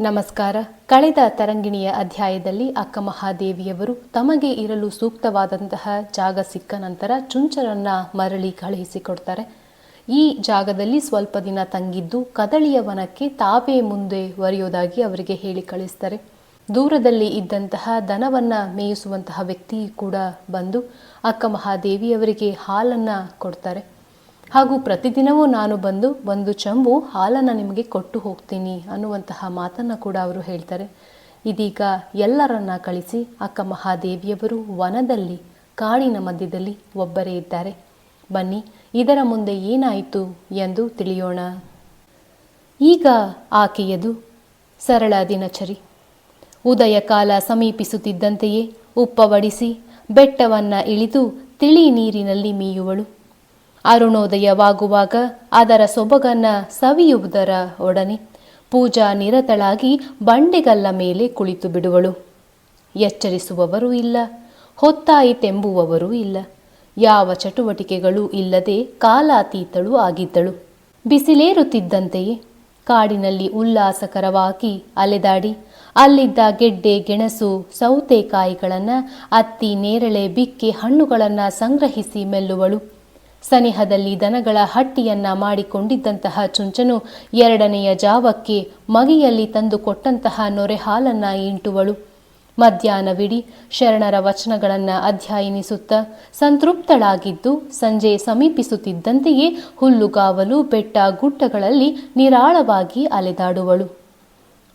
ನಮಸ್ಕಾರ. ಕಳೆದ ತರಂಗಿಣಿಯ ಅಧ್ಯಾಯದಲ್ಲಿ ಅಕ್ಕ ಮಹಾದೇವಿಯವರು ತಮಗೆ ಇರಲು ಸೂಕ್ತವಾದಂತಹ ಜಾಗ ಸಿಕ್ಕ ನಂತರ ಚುಂಚರನ್ನ ಮರಳಿ ಕಳುಹಿಸಿಕೊಡ್ತಾರೆ. ಈ ಜಾಗದಲ್ಲಿ ಸ್ವಲ್ಪ ದಿನ ತಂಗಿದ್ದು ಕದಳಿಯ ವನಕ್ಕೆ ತಾವೇ ಮುಂದೆ ಒರೆಯೋದಾಗಿ ಅವರಿಗೆ ಹೇಳಿ ಕಳಿಸ್ತಾರೆ. ದೂರದಲ್ಲಿ ಇದ್ದಂತಹ ದನವನ್ನ ಮೇಯಿಸುವಂತಹ ವ್ಯಕ್ತಿ ಕೂಡ ಬಂದು ಅಕ್ಕ ಮಹಾದೇವಿಯವರಿಗೆ ಹಾಲನ್ನ ಕೊಡ್ತಾರೆ. ಹಾಗೂ ಪ್ರತಿದಿನವೂ ನಾನು ಬಂದು ಒಂದು ಚಂಬು ಹಾಲನ್ನು ನಿಮಗೆ ಕೊಟ್ಟು ಹೋಗ್ತೀನಿ ಅನ್ನುವಂತಹ ಮಾತನ್ನು ಕೂಡ ಅವರು ಹೇಳ್ತಾರೆ. ಇದೀಗ ಎಲ್ಲರನ್ನ ಕಳಿಸಿ ಅಕ್ಕ ಮಹಾದೇವಿಯವರು ವನದಲ್ಲಿ, ಕಾಡಿನ ಮಧ್ಯದಲ್ಲಿ ಒಬ್ಬರೇ ಇದ್ದಾರೆ. ಬನ್ನಿ, ಇದರ ಮುಂದೆ ಏನಾಯಿತು ಎಂದು ತಿಳಿಯೋಣ. ಈಗ ಆಕೆಯದು ಸರಳ ದಿನಚರಿ. ಉದಯ ಕಾಲ ಸಮೀಪಿಸುತ್ತಿದ್ದಂತೆಯೇ ಉಪ್ಪವಡಿಸಿ ಬೆಟ್ಟವನ್ನ ಇಳಿದು ತಿಳಿ ನೀರಿನಲ್ಲಿ ಮೀಯುವಳು. ಅರುಣೋದಯವಾಗುವಾಗ ಅದರ ಸೊಬಗನ್ನ ಸವಿಯುವುದರ ಒಡನೆ. ಪೂಜಾ ನಿರತಳಾಗಿ ಬಂಡೆಗಲ್ಲ ಮೇಲೆ ಕುಳಿತು ಬಿಡುವಳು. ಎಚ್ಚರಿಸುವವರೂ ಇಲ್ಲ ಹೊತ್ತಾಯಿತೆಂಬುವವರೂ ಇಲ್ಲ. ಯಾವ ಚಟುವಟಿಕೆಗಳು ಇಲ್ಲದೆ ಕಾಲಾತೀತಳು ಆಗಿದ್ದಳು. ಬಿಸಿಲೇರುತ್ತಿದ್ದಂತೆಯೇ ಕಾಡಿನಲ್ಲಿ ಉಲ್ಲಾಸಕರವಾಗಿ ಅಲೆದಾಡಿ, ಅಲ್ಲಿದ್ದ ಗೆಡ್ಡೆ, ಗೆಣಸು, ಸೌತೆಕಾಯಿಗಳನ್ನು ಅತ್ತಿ, ನೇರಳೆ, ಬಿಕ್ಕೆ ಹಣ್ಣುಗಳನ್ನು ಸಂಗ್ರಹಿಸಿ ಮೆಲ್ಲುವಳು. ಸನಿಹದಲ್ಲಿ ದನಗಳ ಹಟ್ಟಿಯನ್ನ ಮಾಡಿಕೊಂಡಿದ್ದಂತಹ ಚುಂಚನು ಎರಡನೆಯ ಜಾವಕ್ಕೆ ಮಗಿಯಲ್ಲಿ ತಂದು ಕೊಟ್ಟಂತಹ ನೊರೆ ಹಾಲನ್ನ ಇಂಟುವಳು ಮಧ್ಯಾಹ್ನವಿಡೀ ಶರಣರ ವಚನಗಳನ್ನು ಅಧ್ಯಯನಿಸುತ್ತ ಸಂತೃಪ್ತಳಾಗಿದ್ದು ಸಂಜೆ ಸಮೀಪಿಸುತ್ತಿದ್ದಂತೆಯೇ ಹುಲ್ಲುಗಾವಲು ಬೆಟ್ಟ ಗುಡ್ಡಗಳಲ್ಲಿ ನಿರಾಳವಾಗಿ ಅಲೆದಾಡುವಳು.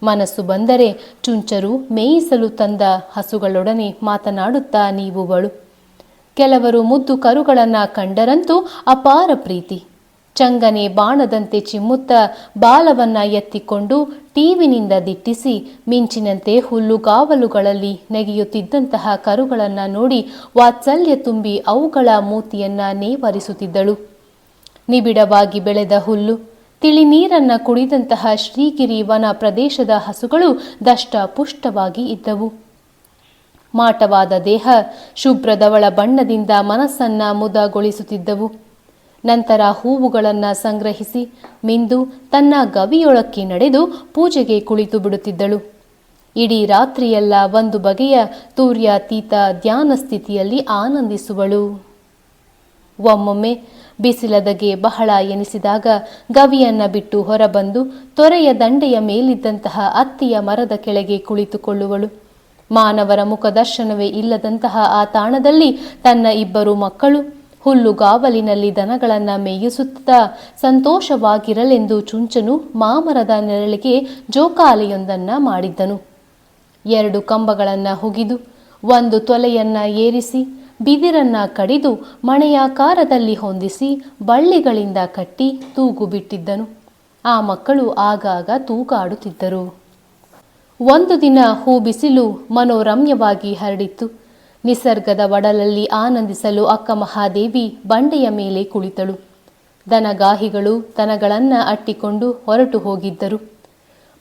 ಮನಸ್ಸು ಬಂದರೆ ಚುಂಚರು ಮೇಯಿಸಲು ತಂದ ಹಸುಗಳೊಡನೆ ಮಾತನಾಡುತ್ತಾ ನೀವುವಳು. ಕೆಲವರು ಮುದ್ದು ಕರುಗಳನ್ನ ಕಂಡರಂತೂ ಅಪಾರ ಪ್ರೀತಿ. ಚಂಗನೆ ಬಾಣದಂತೆ ಚಿಮ್ಮುತ್ತ ಬಾಲವನ್ನ ಎತ್ತಿಕೊಂಡು ಟಿವಿನಿಂದ ದಿಟ್ಟಿಸಿ ಮಿಂಚಿನಂತೆ ಹುಲ್ಲುಗಾವಲುಗಳಲ್ಲಿ ನೆಗೆಯುತ್ತಿದ್ದಂತಹ ಕರುಗಳನ್ನ ನೋಡಿ ವಾತ್ಸಲ್ಯ ತುಂಬಿ ಅವುಗಳ ಮೂತಿಯನ್ನ ನೇವರಿಸುತ್ತಿದ್ದಳು. ನಿಬಿಡವಾಗಿ ಬೆಳೆದ ಹುಲ್ಲು ತಿಳಿ ನೀರನ್ನ ಕುಡಿದಂತಹ ಶ್ರೀಗಿರಿ ವನ ಪ್ರದೇಶದ ಹಸುಗಳು ದಷ್ಟ ಪುಷ್ಟವಾಗಿ ಇದ್ದವು. ಮಾಟವಾದ ದೇಹ ಶುಭ್ರದವಳ ಬಣ್ಣದಿಂದ ಮನಸ್ಸನ್ನ ಮುದಗೊಳಿಸುತ್ತಿದ್ದವು. ನಂತರ ಹೂವುಗಳನ್ನು ಸಂಗ್ರಹಿಸಿ ಮಿಂದು ತನ್ನ ಗವಿಯೊಳಕ್ಕೆ ನಡೆದು ಪೂಜೆಗೆ ಕುಳಿತು ಬಿಡುತ್ತಿದ್ದಳು. ಇಡೀ ರಾತ್ರಿಯೆಲ್ಲ ಒಂದು ಬಗೆಯ ತೂರ್ಯಾತೀತ ಧ್ಯಾನ ಸ್ಥಿತಿಯಲ್ಲಿ ಆನಂದಿಸುವಳು. ಒಮ್ಮೊಮ್ಮೆ ಬಿಸಿಲದಗೆ ಬಹಳ ಎನಿಸಿದಾಗ ಗವಿಯನ್ನ ಬಿಟ್ಟು ಹೊರಬಂದು ತೊರೆಯ ದಂಡೆಯ ಮೇಲಿದ್ದಂತಹ ಅತ್ತಿಯ ಮರದ ಕೆಳಗೆ ಕುಳಿತುಕೊಳ್ಳುವಳು. ಮಾನವರ ಮುಖದರ್ಶನವೇ ಇಲ್ಲದಂತಹ ಆ ತಾಣದಲ್ಲಿ ತನ್ನ ಇಬ್ಬರು ಮಕ್ಕಳು. ಹುಲ್ಲುಗಾವಲಿನಲ್ಲಿ ದನಗಳನ್ನು ಮೇಯಿಸುತ್ತಾ ಸಂತೋಷವಾಗಿರಲೆಂದು ಚುಂಚನು ಮಾಮರದ ನೆರಳಿಗೆ ಜೋಕಾಲೆಯೊಂದನ್ನ ಮಾಡಿದ್ದನು. ಎರಡು ಕಂಬಗಳನ್ನ ಹುಗಿದು, ಒಂದು ತೊಲೆಯನ್ನ ಏರಿಸಿ, ಬಿದಿರನ್ನ ಕಡಿದು ಮಣೆಯಾಕಾರದಲ್ಲಿ ಹೊಂದಿಸಿ ಬಳ್ಳಿಗಳಿಂದ ಕಟ್ಟಿ ತೂಗು ಬಿಟ್ಟಿದ್ದನು. ಆ ಮಕ್ಕಳು ಆಗಾಗ ತೂಗಾಡುತ್ತಿದ್ದರು. ಒಂದು ದಿನ ಹೂ ಬಿಸಿಲು ಮನೋರಮ್ಯವಾಗಿ ಹರಡಿತ್ತು. ನಿಸರ್ಗದ ಒಡಲಲ್ಲಿ ಆನಂದಿಸಲು ಅಕ್ಕ ಮಹಾದೇವಿ ಬಂಡೆಯ ಮೇಲೆ ಕುಳಿತಳು. ದನಗಾಹಿಗಳು ದನಗಳನ್ನು ಅಟ್ಟಿಕೊಂಡು ಹೊರಟು ಹೋಗಿದ್ದರು.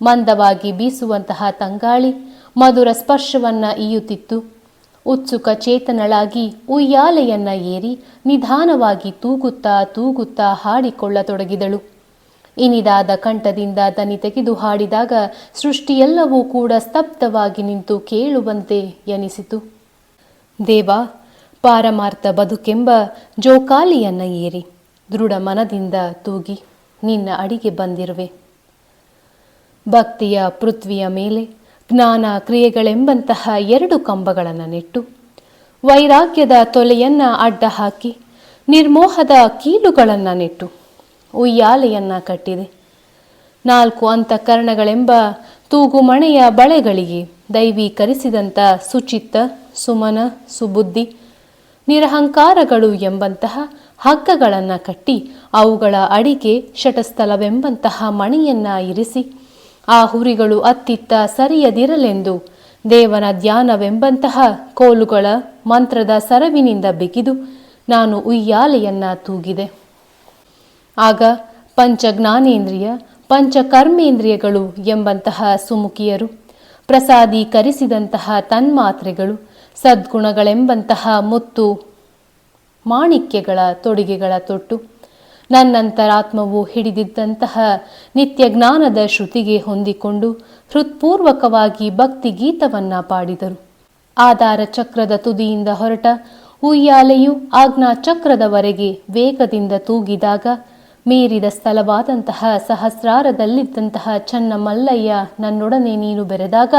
ಮಂದವಾಗಿ ಬೀಸುವಂತಹ ತಂಗಾಳಿ ಮಧುರ ಸ್ಪರ್ಶವನ್ನ ಈಯುತ್ತಿತ್ತು. ಉತ್ಸುಕ ಚೇತನಳಾಗಿ ಉಯ್ಯಾಲೆಯನ್ನ ಏರಿ ನಿಧಾನವಾಗಿ ತೂಗುತ್ತಾ ತೂಗುತ್ತಾ ಹಾಡಿಕೊಳ್ಳತೊಡಗಿದಳು. ಇನಿದಾದ ಕಂಠದಿಂದ ದನಿ ತೆಗೆದು ಹಾಡಿದಾಗ ಸೃಷ್ಟಿಯೆಲ್ಲವೂ ಕೂಡ ಸ್ತಬ್ಧವಾಗಿ ನಿಂತು ಕೇಳುವಂತೆ ಎನಿಸಿತು. ದೇವ, ಪಾರಮಾರ್ಥ ಬದುಕೆಂಬ ಜೋಕಾಲಿಯನ್ನ ಏರಿ, ದೃಢ ಮನದಿಂದ ತೂಗಿ ನಿನ್ನ ಅಡಿಗೆ ಬಂದಿರುವೆ. ಭಕ್ತಿಯ ಪೃಥ್ವಿಯ ಮೇಲೆ ಜ್ಞಾನ ಕ್ರಿಯೆಗಳೆಂಬಂತಹ ಎರಡು ಕಂಬಗಳನ್ನು ನೆಟ್ಟು, ವೈರಾಗ್ಯದ ತೊಲೆಯನ್ನ ಅಡ್ಡ ಹಾಕಿ ನಿರ್ಮೋಹದ ಕೀಲುಗಳನ್ನು ನೆಟ್ಟು ಉಯ್ಯಾಲೆಯನ್ನ ಕಟ್ಟಿದೆ. ನಾಲ್ಕು ಅಂತಃಕರಣಗಳೆಂಬ ತೂಗುಮಣೆಯ ಬಳೆಗಳಿಗೆ ದೈವೀಕರಿಸಿದಂಥ ಸುಚಿತ್ತ, ಸುಮನ, ಸುಬುದ್ಧಿ, ನಿರಹಂಕಾರಗಳು ಎಂಬಂತಹ ಹಗ್ಗಗಳನ್ನು ಕಟ್ಟಿ ಅವುಗಳ ಅಡಿಗೆ ಶಟಸ್ಥಲವೆಂಬಂತಹ ಮಣಿಯನ್ನ ಇರಿಸಿ, ಆ ಹುರಿಗಳು ಅತ್ತಿತ್ತ ಸರಿಯದಿರಲೆಂದು ದೇವನ ಧ್ಯಾನವೆಂಬಂತಹ ಕೋಲುಗಳ ಮಂತ್ರದ ಸರವಿನಿಂದ ಬಿಗಿದು ನಾನು ಉಯ್ಯಾಲೆಯನ್ನ ತೂಗಿದೆ. ಆಗ ಪಂಚ ಜ್ಞಾನೇಂದ್ರಿಯ ಪಂಚ ಕರ್ಮೇಂದ್ರಿಯಗಳು ಎಂಬಂತಹ ಸುಮುಖಿಯರು ಪ್ರಸಾದೀಕರಿಸಿದಂತಹ ತನ್ಮಾತ್ರೆಗಳು, ಸದ್ಗುಣಗಳೆಂಬಂತಹ ಮುತ್ತು ಮಾಣಿಕ್ಯಗಳ ತೊಡುಗೆಗಳ ತೊಟ್ಟು, ನನ್ನಂತರಾತ್ಮವು ಹಿಡಿದಿದ್ದಂತಹ ನಿತ್ಯ ಜ್ಞಾನದ ಶ್ರುತಿಗೆ ಹೊಂದಿಕೊಂಡು ಹೃತ್ಪೂರ್ವಕವಾಗಿ ಭಕ್ತಿ ಗೀತವನ್ನ ಪಾಡಿದರು. ಆಧಾರ ಚಕ್ರದ ತುದಿಯಿಂದ ಹೊರಟ ಉಯ್ಯಾಲೆಯು ಆಜ್ಞಾ ಚಕ್ರದವರೆಗೆ ವೇಗದಿಂದ ತೂಗಿದಾಗ ಮೀರಿದ ಸ್ಥಳವಾದಂತಹ ಸಹಸ್ರಾರದಲ್ಲಿದ್ದಂತಹ ಚನ್ನ ಮಲ್ಲಯ್ಯ ನನ್ನೊಡನೆ ನೀನು ಬೆರೆದಾಗ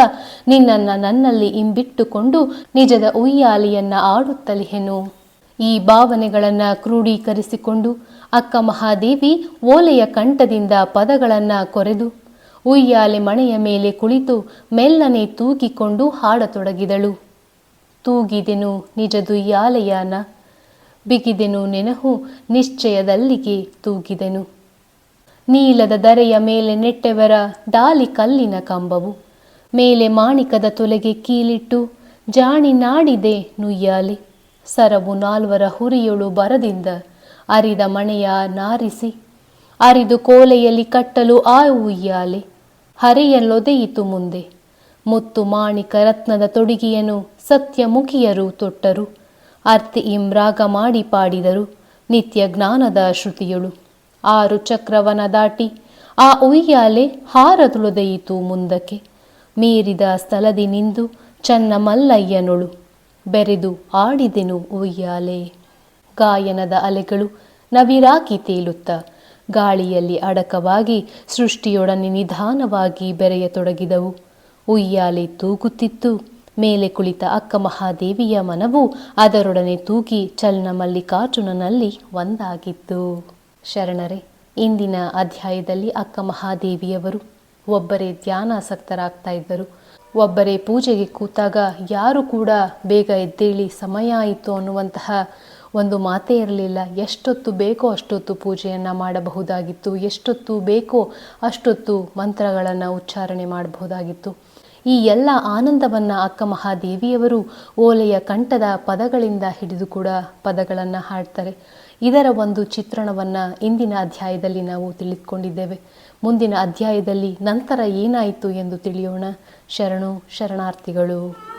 ನಿನ್ನನ್ನ ನನ್ನಲ್ಲಿ ಇಂಬಿಟ್ಟುಕೊಂಡು ನಿಜದ ಉಯ್ಯಾಲಿಯನ್ನ ಆಡುತ್ತಲಿಹೆನು. ಈ ಭಾವನೆಗಳನ್ನ ಕ್ರೋಢೀಕರಿಸಿಕೊಂಡು ಅಕ್ಕ ಮಹಾದೇವಿ ಓಲೆಯ ಕಂಠದಿಂದ ಪದಗಳನ್ನು ಕೊರೆದು ಉಯ್ಯಾಲೆ ಮಣೆಯ ಮೇಲೆ ಕುಳಿತು ಮೆಲ್ಲನೆ ತೂಗಿಕೊಂಡು ಹಾಡತೊಡಗಿದಳು. ತೂಗಿದೆನು ನಿಜದುಯ್ಯಾಲೆಯನ ಬಿಗಿದೆನು ನೆನಹು ನಿಶ್ಚಯದಲ್ಲಿಗೆ ತೂಗಿದೆನು. ನೀಲದ ದರೆಯ ಮೇಲೆ ನೆಟ್ಟೆವರ ಡಾಲಿ ಕಲ್ಲಿನ ಕಂಬವು. ಮೇಲೆ ಮಾಣಿಕದ ತೊಲೆಗೆ ಕೀಲಿಟ್ಟು ಜಾಣಿ ನಾಡಿದೆ ನುಯ್ಯಾಲೆ. ಸರವು ನಾಲ್ವರ ಹುರಿಯೊಳು ಬರದಿಂದ ಅರಿದ ಮಣೆಯ ನಾರಿಸಿ. ಅರಿದು ಕೋಲೆಯಲ್ಲಿ ಕಟ್ಟಲು ಆ ಉಯ್ಯಾಲೆ. ಹರೆಯಲ್ಲೊದೆಯಿತು ಮುಂದೆ. ಮುತ್ತು ಮಾಣಿಕ ರತ್ನದ ತೊಡಿಗೆಯನು ಸತ್ಯಮುಖಿಯರು ತೊಟ್ಟರು. ಅರ್ತಿ ಇಮ್ರಾಗ ಮಾಡಿ ಪಾಡಿದರು ನಿತ್ಯ ಜ್ಞಾನದ ಶ್ರುತಿಯಳು. ಆರು ಚಕ್ರವನ ದಾಟಿ ಆ ಉಯ್ಯಾಲೆ ಹಾರ ತುಳದೆಯಿತು ಮುಂದಕ್ಕೆ. ಮೀರಿದ ಸ್ಥಳದಿ ನಿಂದು ಚನ್ನ ಮಲ್ಲಯ್ಯನೊಳು ಬೆರೆದು ಆಡಿದೆನು ಉಯ್ಯಾಲೆ. ಗಾಯನದ ಅಲೆಗಳು ನವಿರಾಗಿ ತೇಲುತ್ತ. ಗಾಳಿಯಲ್ಲಿ ಅಡಕವಾಗಿ ಸೃಷ್ಟಿಯೊಡನೆ ನಿಧಾನವಾಗಿ ಬೆರೆಯತೊಡಗಿದವು. ಉಯ್ಯಾಲೆ ತೂಗುತ್ತಿತ್ತು. ಮೇಲೆ ಕುಳಿತ ಅಕ್ಕ ಮಹಾದೇವಿಯ ಮನವು ಅದರೊಡನೆ ತೂಗಿ ಚಲನ ಮಲ್ಲಿಕಾರ್ಜುನನಲ್ಲಿ ಒಂದಾಗಿತ್ತು. ಶರಣರೇ, ಇಂದಿನ ಅಧ್ಯಾಯದಲ್ಲಿ ಅಕ್ಕ ಮಹಾದೇವಿಯವರು ಒಬ್ಬರೇ ಧ್ಯಾನಾಸಕ್ತರಾಗ್ತಾ ಇದ್ದರು. ಒಬ್ಬರೇ ಪೂಜೆಗೆ ಕೂತಾಗ ಯಾರು ಕೂಡ ಬೇಗ ಎದ್ದೇಳಿ ಸಮಯ ಆಯಿತು ಅನ್ನುವಂತಹ ಒಂದು ಮಾತೇ ಇರಲಿಲ್ಲ. ಎಷ್ಟೊತ್ತು ಬೇಕೋ ಅಷ್ಟೊತ್ತು ಪೂಜೆಯನ್ನು ಮಾಡಬಹುದಾಗಿತ್ತು, ಎಷ್ಟೊತ್ತು ಬೇಕೋ ಅಷ್ಟೊತ್ತು ಮಂತ್ರಗಳನ್ನು ಉಚ್ಚಾರಣೆ ಮಾಡಬಹುದಾಗಿತ್ತು. ಈ ಎಲ್ಲ ಆನಂದವನ್ನು ಅಕ್ಕ ಮಹಾದೇವಿಯವರು ಓಲೆಯ ಕಂಠದ ಪದಗಳಿಂದ ಹಿಡಿದು ಕೂಡ ಪದಗಳನ್ನು ಹಾಡ್ತಾರೆ. ಇದರ ಒಂದು ಚಿತ್ರಣವನ್ನು ಇಂದಿನ ಅಧ್ಯಾಯದಲ್ಲಿ ನಾವು ತಿಳಿದುಕೊಂಡಿದ್ದೇವೆ. ಮುಂದಿನ ಅಧ್ಯಾಯದಲ್ಲಿ ನಂತರ ಏನಾಯಿತು ಎಂದು ತಿಳಿಯೋಣ. ಶರಣು, ಶರಣಾರ್ಥಿಗಳು.